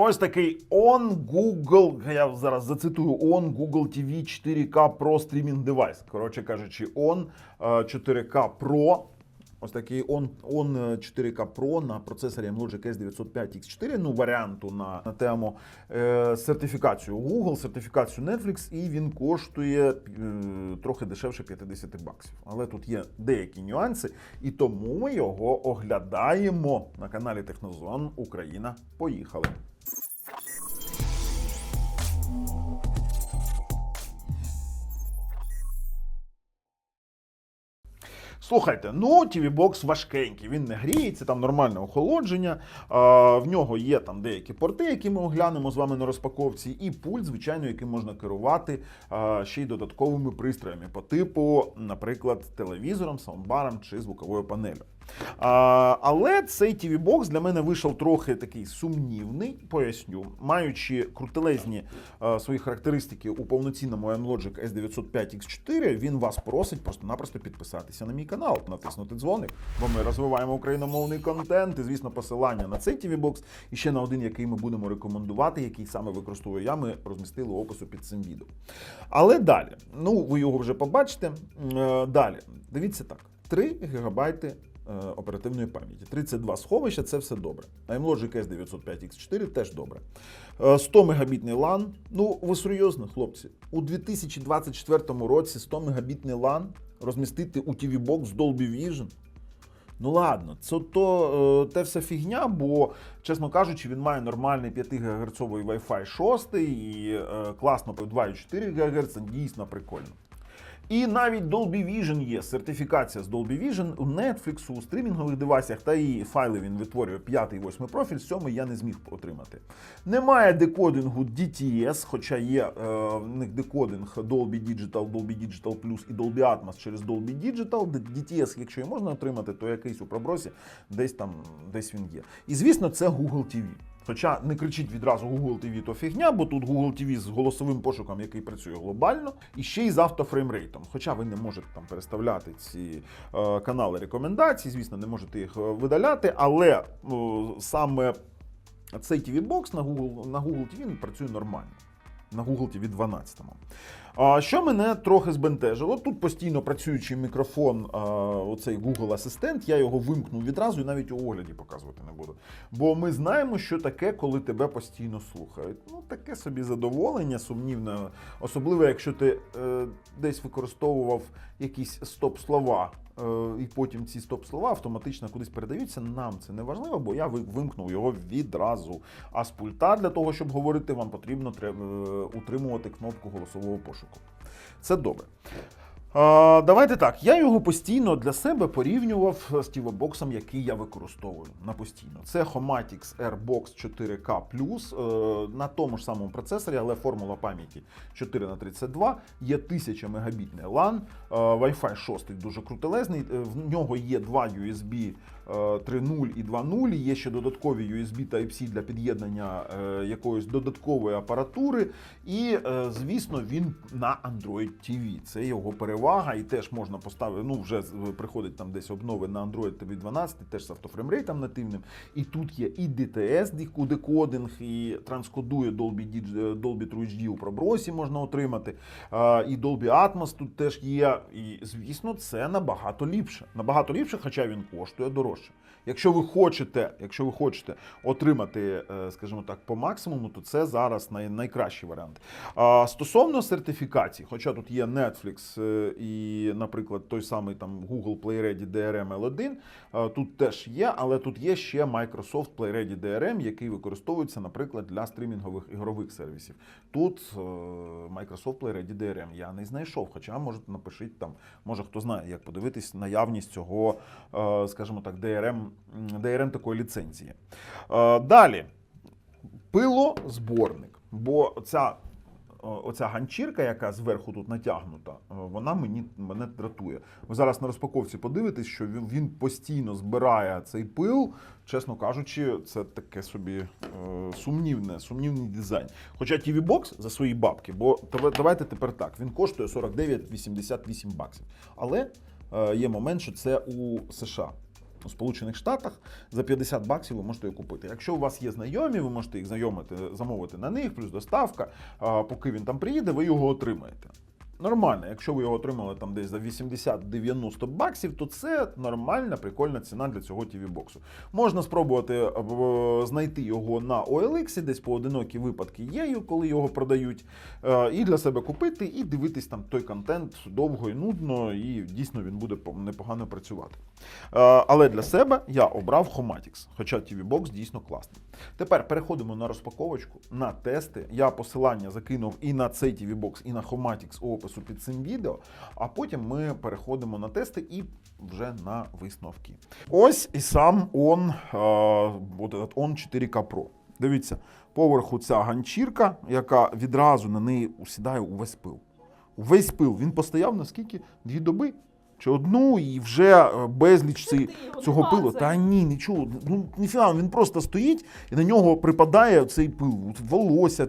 Ось такий On Google, я зараз зацитую On Google TV 4K Pro Streaming Device. Коротше кажучи, е, 4K Pro. Ось такий On, On 4K Pro на процесорі Logic S905X4, ну варіанту на, на тему е, сертифікацію Google, сертифікацію Netflix, і він коштує е, трохи дешевше 50 баксів. Але тут є деякі нюанси, і тому ми його оглядаємо на каналі Технозон Україна. Поїхали. Слухайте, ну TV Box важкенький, він не гріється, там нормальне охолодження. В нього є там деякі порти, які ми оглянемо з вами на розпаковці, і пульт, звичайно, яким можна керувати ще й додатковими пристроями по типу, наприклад, телевізором, саундбаром чи звуковою панелью. А, але цей TV Box для мене вийшов трохи такий сумнівний, поясню, маючи крутелезні а, свої характеристики у повноцінному M-Logic S905X4, він вас просить просто-напросто підписатися на мій канал, натиснути дзвоник, бо ми розвиваємо україномовний контент. І, звісно, посилання на цей TV Box і ще на один, який ми будемо рекомендувати, який саме використовую я, ми розмістили опису під цим відео. Але далі, ну ви його вже побачите. Е, Далі, дивіться так: 3 гігабайти оперативної пам'яті. 32 сховища це все добре. AMLogic S905X4 теж добре. Е, 100 мегабітний LAN. Ну, ви серйозно, хлопці, у 2024 році 100 мегабітний LAN розмістити у TV Box Dolby Vision. Ну ладно, це то е, те все фігня, бо, чесно кажучи, він має нормальний 5 ГГц Wi-Fi 6 і е, класно по 2,4 ГГц, дійсно прикольно. І навіть Dolby Vision є сертифікація з Dolby Vision у Netflix, у стрімінгових девайсах, та і файли він витворює 5 і 8 профіль, 7 я не зміг отримати. Немає декодингу DTS, хоча є е, в них декодинг Dolby Digital, Dolby Digital Plus і Dolby Atmos через Dolby Digital. DTS, якщо і можна отримати, то якийсь у пробросі десь там десь він є. І звісно, це Google TV. Хоча не кричіть відразу Google TV то фігня, бо тут Google TV з голосовим пошуком, який працює глобально, і ще й з автофреймрейтом. Хоча ви не можете там переставляти ці е, канали рекомендацій, звісно, не можете їх е, видаляти, але е, саме цей TV-бокс на Google, на Google TV працює нормально. На Google TV 12. А, що мене трохи збентежило, тут постійно працюючий мікрофон, оцей Google Асистент, я його вимкнув відразу і навіть у огляді показувати не буду. Бо ми знаємо, що таке, коли тебе постійно слухають. Ну, таке собі задоволення, сумнівне, особливо якщо ти е, десь використовував якісь стоп-слова. Е, І потім ці стоп-слова автоматично кудись передаються. Нам це не важливо, бо я ви- вимкнув його відразу. А з пульта для того, щоб говорити, вам потрібно е, утримувати кнопку голосового пошуку. Це добре. Давайте так. Я його постійно для себе порівнював з тівобоксом, який я використовую на постійно. Це Homatix Airbox 4K е, на тому ж самому процесорі, але формула пам'яті 4 на 32 є 1000 мегабітний LAN, е, Wi-Fi 6 дуже крутелезний. е, В нього є два USB 3.0 і 2.0. Є ще додаткові USB Type-C для під'єднання е, якоїсь додаткової апаратури. І, е, звісно, він на Android TV. Це його перевага, і теж можна поставити. Ну, вже приходить там десь обнови на Android TV 12, теж з автофреймрейтом нативним. І тут є і DTS декодинг, і транскодує Dolby, Digi- Dolby True HD у пробросі можна отримати. Е, І Dolby Atmos тут теж є. І, звісно, це набагато ліпше. Набагато ліпше, хоча він коштує дорожче. Якщо ви хочете, якщо ви хочете отримати, е, скажімо так, по максимуму, то це зараз най, найкращий варіант. А, стосовно сертифікацій, хоча тут є Netflix е, і, наприклад, той самий там Google Play Ready DRM L1, е, тут теж є, але тут є ще Microsoft Play Ready DRM, який використовується, наприклад, для стрімінгових ігрових сервісів. Тут Microsoft Play Ready DRM я не знайшов. Хоча може напишіть там, може хто знає, як подивитись наявність цього, скажімо так, DRM, м, DRM такої ліцензії. Е, Далі пилозборник. Бо ця, оця ганчірка, яка зверху тут натягнута, е, вона мені мене дратує. Ви зараз на розпаковці подивитесь, що він, він постійно збирає цей пил. Чесно кажучи, це таке собі е, сумнівне, сумнівний дизайн. Хоча TV Box за свої бабки, бо давайте тепер так, він коштує 49,88 баксів. Але е, є момент, що це у США. У Сполучених Штатах за 50 баксів ви можете його купити. Якщо у вас є знайомі, ви можете їх знайомити, замовити на них, плюс доставка. Поки він там приїде, ви його отримаєте. Нормально, якщо ви його отримали там десь за 80-90 баксів, то це нормальна, прикольна ціна для цього tv боксу Можна спробувати е, знайти його на OLX, десь поодинокі випадки є, коли його продають, е, і для себе купити, і дивитись там той контент довго і нудно, і дійсно він буде непогано працювати. Е, Але для себе я обрав Homatix, хоча tv бокс дійсно класний. Тепер переходимо на розпаковочку, на тести. Я посилання закинув і на цей tv бокс і на Homatix у опису під цим відео. А потім ми переходимо на тести і вже на висновки. Ось і сам он, он 4К Pro. Дивіться, поверху ця ганчірка, яка відразу на неї усідає увесь пил. Увесь пил. Він постояв на скільки? Дві доби? Чи одну, і вже е, безліч ці, цього пилу. Та ні, нічого. Ну, ніфіга, він просто стоїть і на нього припадає цей пил. Волосся.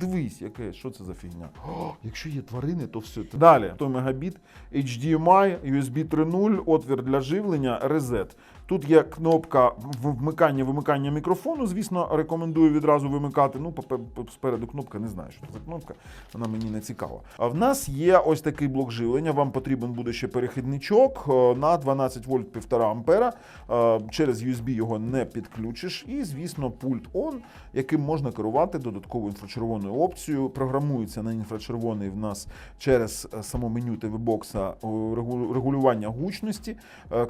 Дивись, яке, що це за фігня. О, якщо є тварини, то все. Далі. 100 мегабіт, HDMI, USB 3.0, отвір для живлення, резет. Тут є кнопка вмикання вимикання мікрофону. Звісно, рекомендую відразу вимикати. Ну, спереду кнопка, не знаю, що це за кнопка, вона мені не цікава. А в нас є ось такий блок живлення. Вам потрібен буде ще перехідничок е, на 12 вольт 1,5 ампера. Е, Через USB його не підключиш. І, звісно, пульт ON, яким можна керувати додатковою інфрачервоною опцією. Програмується на інфрачервоний в нас через е, само меню TV-бокса е, регулювання гучності,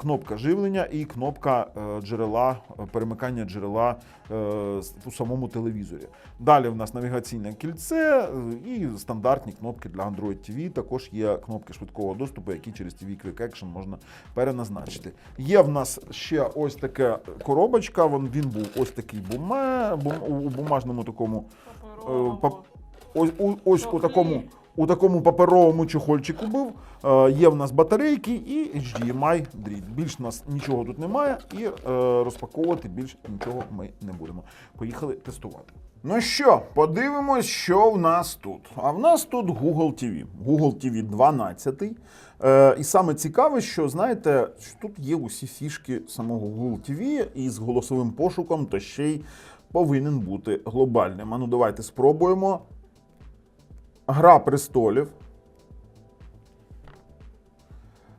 кнопка живлення і кнопка е, джерела, е, перемикання джерела е, у самому телевізорі. Далі в нас навігаційне кільце і стандартні кнопки для Android TV. Також є кнопки швидкого доступу, які через TV Quick Action можна переназначити. Є в нас ще ось таке коробочка. Він, він був ось такий бума, бум, у бумажному такому пап- Ось, ось у такому, у такому паперовому чохольчику був. Е, є в нас батарейки і HDMI дріт. Більш у нас нічого тут немає, і е, розпаковувати більш нічого ми не будемо. Поїхали тестувати. Ну що, подивимось, що в нас тут. А в нас тут Google TV. Google TV 12. Е, і саме цікаве, що знаєте, що тут є усі фішки самого Google TV і з голосовим пошуком, то ще й повинен бути глобальним. А ну давайте спробуємо. Гра престолів.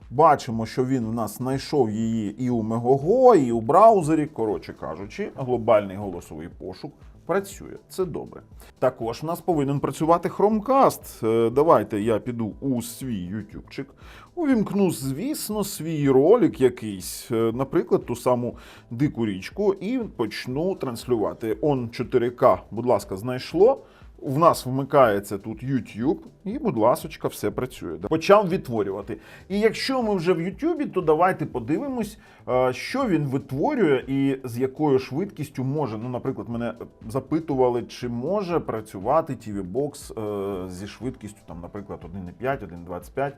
Бачимо, що він в нас знайшов її і у Мегого, і у браузері. Коротше кажучи, глобальний голосовий пошук працює. Це добре. Також в нас повинен працювати Chromecast. Е, Давайте я піду у свій ютубчик. Увімкну, звісно, свій ролик якийсь, е, наприклад, ту саму дику річку, і почну транслювати. Он 4К, будь ласка, знайшло. В нас вмикається тут YouTube, і, будь ласочка, все працює. Почав відтворювати. І якщо ми вже в YouTube, то давайте подивимось, е, що він витворює і з якою швидкістю може. Ну, наприклад, мене запитували, чи може працювати TV Box е, зі швидкістю, там, наприклад, 1,5, 1,25.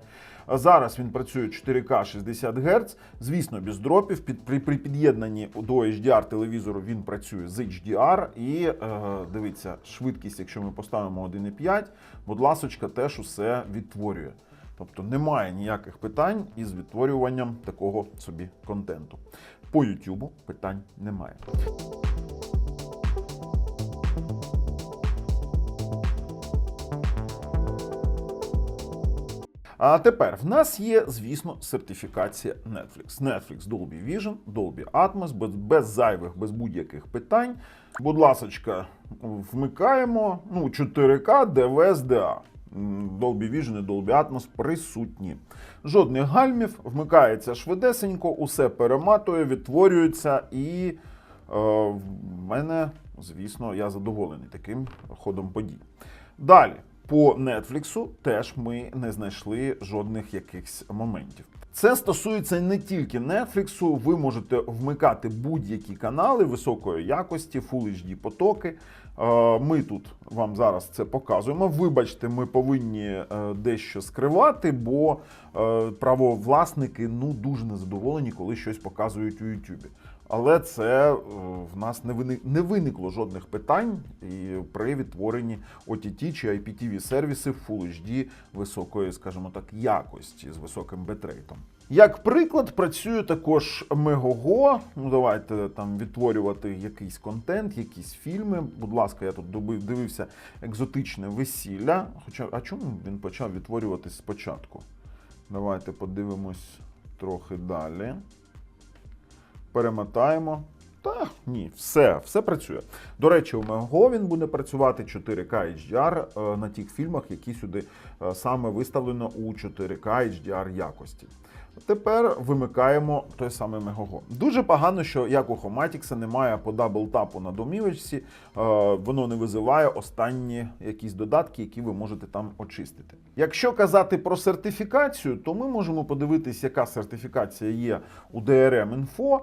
Зараз він працює 4К 60 Гц. Звісно, без дропів. Під, при, при під'єднанні до HDR телевізору він працює з HDR. І е, дивіться, швидкість, якщо ми поставимо 1,5, будь ласочка, теж усе відтворює. Тобто немає ніяких питань із відтворюванням такого собі контенту. По YouTube питань немає. А тепер в нас є, звісно, сертифікація Netflix. Netflix Dolby Vision, Dolby Atmos, без, без зайвих, без будь-яких питань. Будь ласочка, вмикаємо. Ну, 4К, DVS, DA. Dolby Vision і Dolby Atmos присутні. Жодних гальмів, вмикається швидесенько, усе перематує, відтворюється і е, в мене, звісно, я задоволений таким ходом подій. Далі, по Нетфліксу теж ми не знайшли жодних якихось моментів. Це стосується не тільки Нетфліксу, ви можете вмикати будь-які канали високої якості, Full HD потоки. Е, Ми тут вам зараз це показуємо. Вибачте, ми повинні е, дещо скривати, бо е, правовласники ну дуже незадоволені, коли щось показують у Ютубі. Але це е, в нас не виник, не виникло жодних питань і при відтворенні OTT чи IPTV сервісів Full HD високої, скажімо так, якості з високим бетрейтом. Як приклад, працює також Megogo. Ну, давайте там відтворювати якийсь контент, якісь фільми. Будь ласка, я тут дивився екзотичне весілля. Хоча, а чому він почав відтворюватись спочатку? Давайте подивимось трохи далі. Перемотаємо. Та ні, все, все працює. До речі, у Megogo він буде працювати 4K HDR е, на тих фільмах, які сюди е, саме виставлено у 4K HDR якості. Тепер вимикаємо той самий мегого. Дуже погано, що як у Хоматікса немає по даблтапу на домівочці, е, воно не визиває останні якісь додатки, які ви можете там очистити. Якщо казати про сертифікацію, то ми можемо подивитись, яка сертифікація є у DRM Info.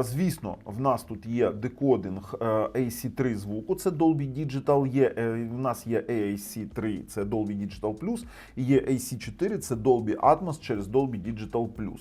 Звісно, в нас тут є декодинг е, AC3 звуку, це Dolby Digital, є, е, в нас є AAC3, це Dolby Digital Plus, і є AC4, це Dolby Atmos через Dolby Digital Plus.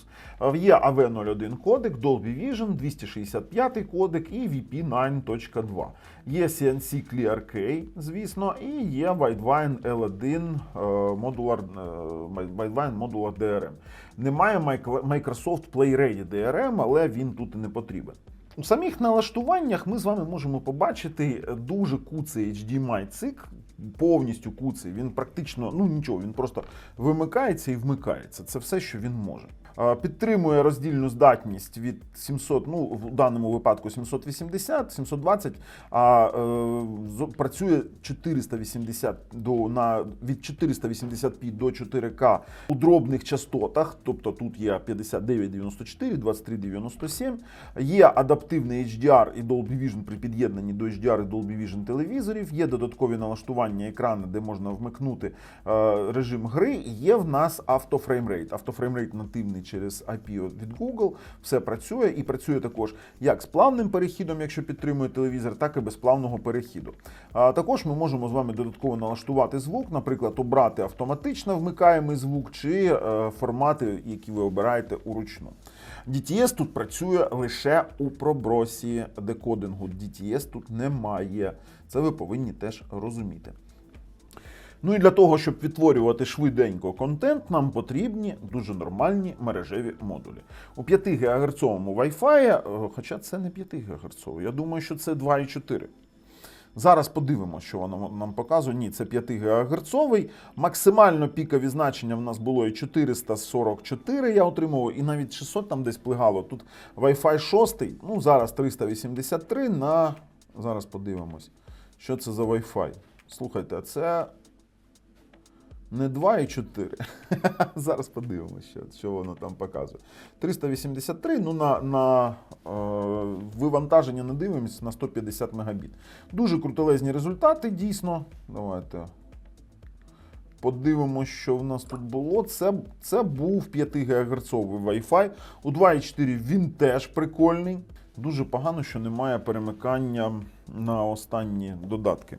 Е, Є AV01 кодек, Dolby Vision, 265 кодек і VP9.2. Є CNC Clear K, звісно, і є Widevine L1 е, Modular, е, Widevine Modular DRM. Немає Microsoft Play Ready DRM, але він тут і не потрібен. У самих налаштуваннях ми з вами можемо побачити дуже куций HDMI цик, повністю куций. Він практично ну нічого, він просто вимикається і вмикається. Це все, що він може. Підтримує роздільну здатність від 700, ну в даному випадку 780, 720, а е, працює 480 до на від 480p до 4К у дробних частотах, тобто тут є 5994, 2397, є адаптивний HDR і Dolby Vision при під'єднанні до HDR і Dolby Vision телевізорів, є додаткові налаштування екрану, де можна вмикнути е, режим гри. Є в нас автофреймрейт. Автофреймрейт нативний через IP від Google. Все працює і працює також як з плавним перехідом, якщо підтримує телевізор, так і без плавного перехіду. Також ми можемо з вами додатково налаштувати звук, наприклад, обрати автоматично вмикаємий звук чи е, формати, які ви обираєте уручну. DTS тут працює лише у пробросі декодингу. DTS тут немає. Це ви повинні теж розуміти. Ну і для того, щоб відтворювати швиденько контент, нам потрібні дуже нормальні мережеві модулі. У 5 ГГц Wi-Fi, е, хоча це не 5 ГГц, я думаю, що це 2,4. Зараз подивимося, що воно нам показує. Ні, це 5 ГГц. Максимально пікові значення в нас було і 444 я отримував, і навіть 600 там десь плигало. Тут Wi-Fi 6, ну зараз 383 на. Зараз подивимось, що це за Wi-Fi. Слухайте, це не 2,4. Зараз подивимося, що, що воно там показує. 383, ну на, на е, вивантаження не дивимося на 150 Мбіт. Дуже крутелезні результати, дійсно. Давайте. Подивимося, що в нас тут було. Це, це був 5 ГГц Wi-Fi. У 2.4 він теж прикольний. Дуже погано, що немає перемикання на останні додатки.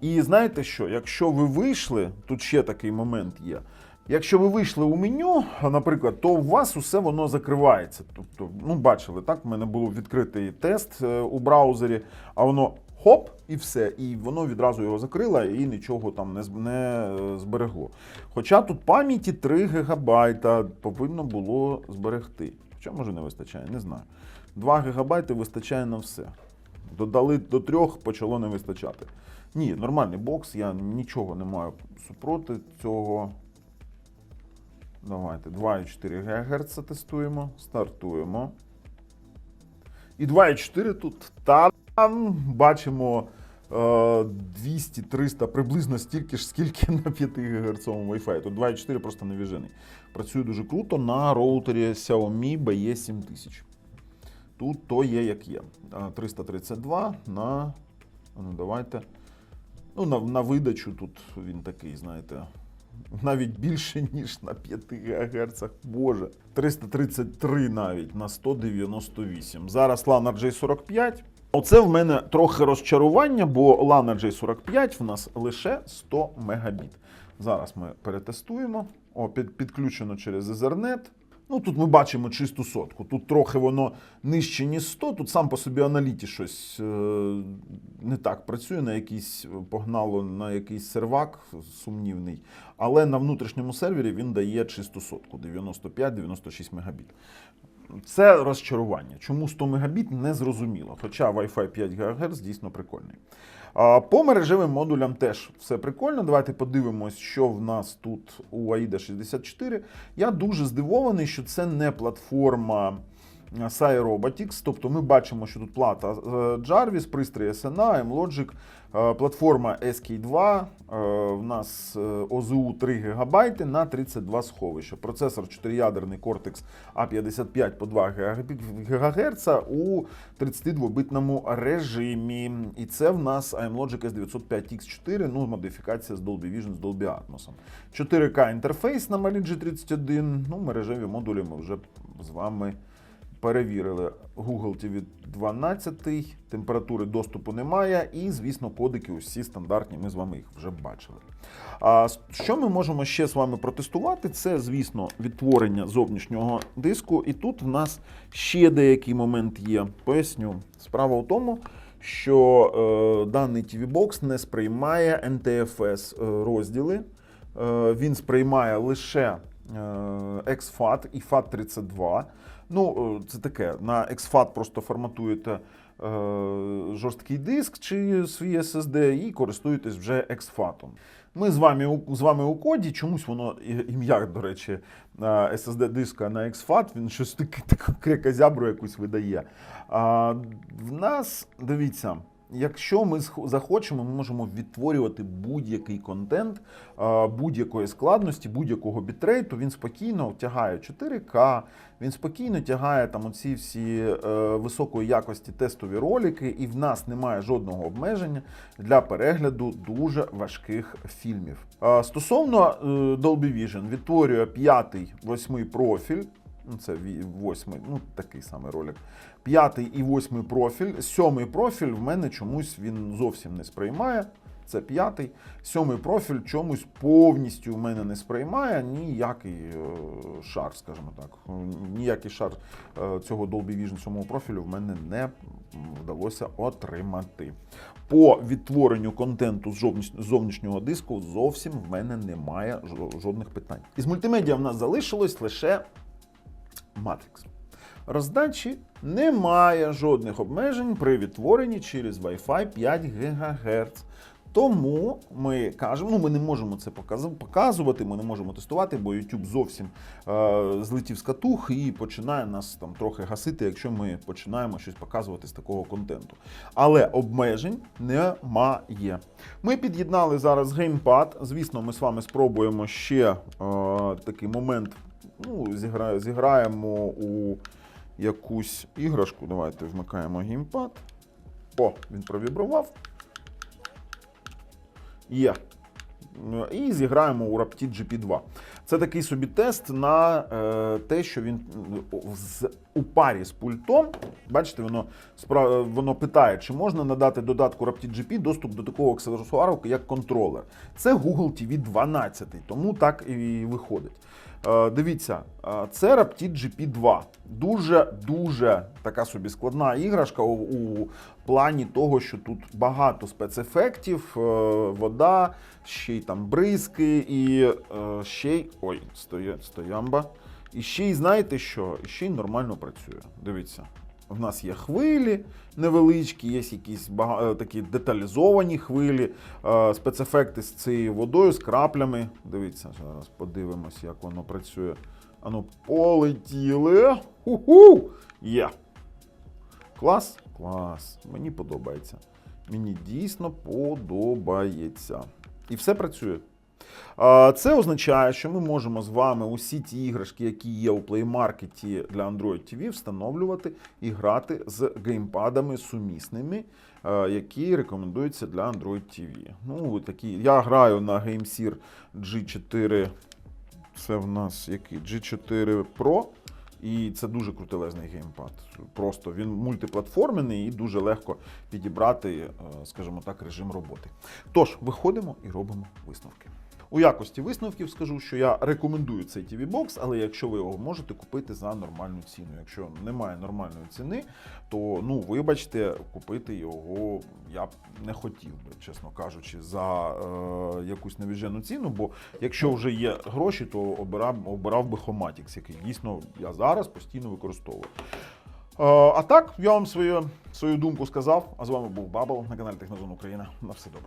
І знаєте що? Якщо ви вийшли, тут ще такий момент є. Якщо ви вийшли у меню, наприклад, то у вас усе воно закривається. Тобто, ну бачили, так, в мене був відкритий тест е, у браузері, а воно хоп, і все. І воно відразу його закрило і нічого там не, не е, зберегло. Хоча тут пам'яті 3 ГБ повинно було зберегти. Хоча може не вистачає, не знаю. 2 ГБ вистачає на все. Додали до трьох, почало не вистачати. Ні, нормальний бокс, я нічого не маю супроти цього. Давайте 2,4 ГГц тестуємо, стартуємо. І 2,4 тут там бачимо е, 200-300, приблизно стільки ж, скільки на 5 ГГц Wi-Fi. Тут 2,4 просто навіжений. Працює дуже круто на роутері Xiaomi BE7000. Тут то є як є. 332 на. Ну, давайте. Ну, на, на видачу тут він такий, знаєте, навіть більше, ніж на 5 ГГц. Боже. 333 навіть на 198. Зараз Lana J45. Оце в мене трохи розчарування, бо Lana J45 в нас лише 100 Мбіт. Зараз ми перетестуємо. О, під, підключено через Ethernet. Ну, тут ми бачимо чисту сотку. Тут трохи воно нижче, ніж 100. Тут сам по собі аналіті щось е, не так працює, на якийсь погнало на якийсь сервак сумнівний. Але на внутрішньому сервері він дає чисту сотку 95-96 мегабіт. Це розчарування. Чому 100 мегабіт не зрозуміло. Хоча Wi-Fi 5 ГГц дійсно прикольний. По мережевим модулям теж все прикольно. Давайте подивимось, що в нас тут у AIDA 64. Я дуже здивований, що це не платформа Sai Robotics. Тобто ми бачимо, що тут плата е, Jarvis, пристрій SNA, M-Logic, е, платформа SK2, е, в нас ОЗУ 3 ГБ на 32 сховища. Процесор 4-ядерний Cortex A55 по 2 ГГц у 32-битному режимі. І це в нас AMLogic S905X4, ну, модифікація з Dolby Vision, з Dolby Atmos. 4К інтерфейс на Mali G31, ну, мережеві модулі ми вже з вами перевірили. Google TV 12, температури доступу немає, і, звісно, кодики усі стандартні, ми з вами їх вже бачили. А що ми можемо ще з вами протестувати? Це, звісно, відтворення зовнішнього диску. І тут в нас ще деякий момент є. Поясню. Справа у тому, що е, даний TV-бокс не сприймає NTFS е, розділи. Е, він сприймає лише е, XFAT і FAT32. Ну, е, це таке. На XFAT просто форматуєте е, жорсткий диск чи свій SSD і користуєтесь вже XFAT. Ми з вами, з вами у коді, чомусь воно ім'я, до речі, SSD диска на XFAT, він щось таке крекозябру якусь видає. А, в нас, дивіться, Якщо ми захочемо, ми можемо відтворювати будь-який контент будь-якої складності, будь-якого бітрейту. Він спокійно тягає 4К, він спокійно тягає там оці всі е, високої якості тестові ролики, і в нас немає жодного обмеження для перегляду дуже важких фільмів. Стосовно е, Dolby Vision, відтворює п'ятий восьмий профіль. Ну, це восьмий, ну такий самий ролик. П'ятий і восьмий профіль. Сьомий профіль в мене чомусь він зовсім не сприймає. Це п'ятий. Сьомий профіль чомусь повністю в мене не сприймає ніякий е, шар, скажімо так. Ніякий шар е, цього Dolby Vision сьомого профілю в мене не вдалося отримати. По відтворенню контенту з зовнішнього диску зовсім в мене немає жодних питань. Із мультимедіа в нас залишилось лише Matrix. Роздачі немає жодних обмежень при відтворенні через Wi-Fi 5 ГГц. Тому ми кажемо, ну ми не можемо це показувати, ми не можемо тестувати, бо YouTube зовсім е, злетів з катух і починає нас там трохи гасити, якщо ми починаємо щось показувати з такого контенту. Але обмежень немає. Ми під'єднали зараз геймпад. Звісно, ми з вами спробуємо ще е, такий момент. Ну, зігра, зіграємо у якусь іграшку. Давайте вмикаємо геймпад. О, він провібрував. Є. І зіграємо у Rapid GP2. Це такий собі тест на е, те, що він з, у парі з пультом. Бачите, воно, спра- воно питає, чи можна надати додатку Rapid GP доступ до такого аксесуару, як контролер. Це Google TV 12, тому так і виходить. Е, Дивіться, е, це Rapid GP2. Дуже дуже така собі складна іграшка у, у плані того, що тут багато спецефектів, е, вода, ще й там бризки, і ще й. Ой, стоя, стоямба. І ще й знаєте що? І ще й нормально працює. Дивіться. В нас є хвилі невеличкі, є якісь бага... е, такі деталізовані хвилі, е, спецефекти з цією водою, з краплями. Дивіться, зараз подивимось, як воно працює. Ану, полетіли. Ху-ху! Є. Клас? Клас. Мені подобається. Мені дійсно подобається. І все працює. Це означає, що ми можемо з вами усі ті іграшки, які є у Market для Android TV, встановлювати і грати з геймпадами сумісними, е, які рекомендуються для Android TV. Ну, такі. Я граю на GameSear G4. Це в нас який? G4 Pro. І це дуже крутелезний геймпад. Просто він мультиплатформений і дуже легко підібрати, е, скажімо так, режим роботи. Тож, виходимо і робимо висновки. У якості висновків скажу, що я рекомендую цей TV Box, але якщо ви його можете купити за нормальну ціну. Якщо немає нормальної ціни, то ну вибачте, купити його я б не хотів би, чесно кажучи, за е, якусь невіжену ціну. Бо якщо вже є гроші, то обирав, обирав би Homatix, який дійсно я зараз постійно використовую. Е, а так, я вам свою, свою думку сказав. А з вами був Бабл на каналі Технозон Україна. На все добре.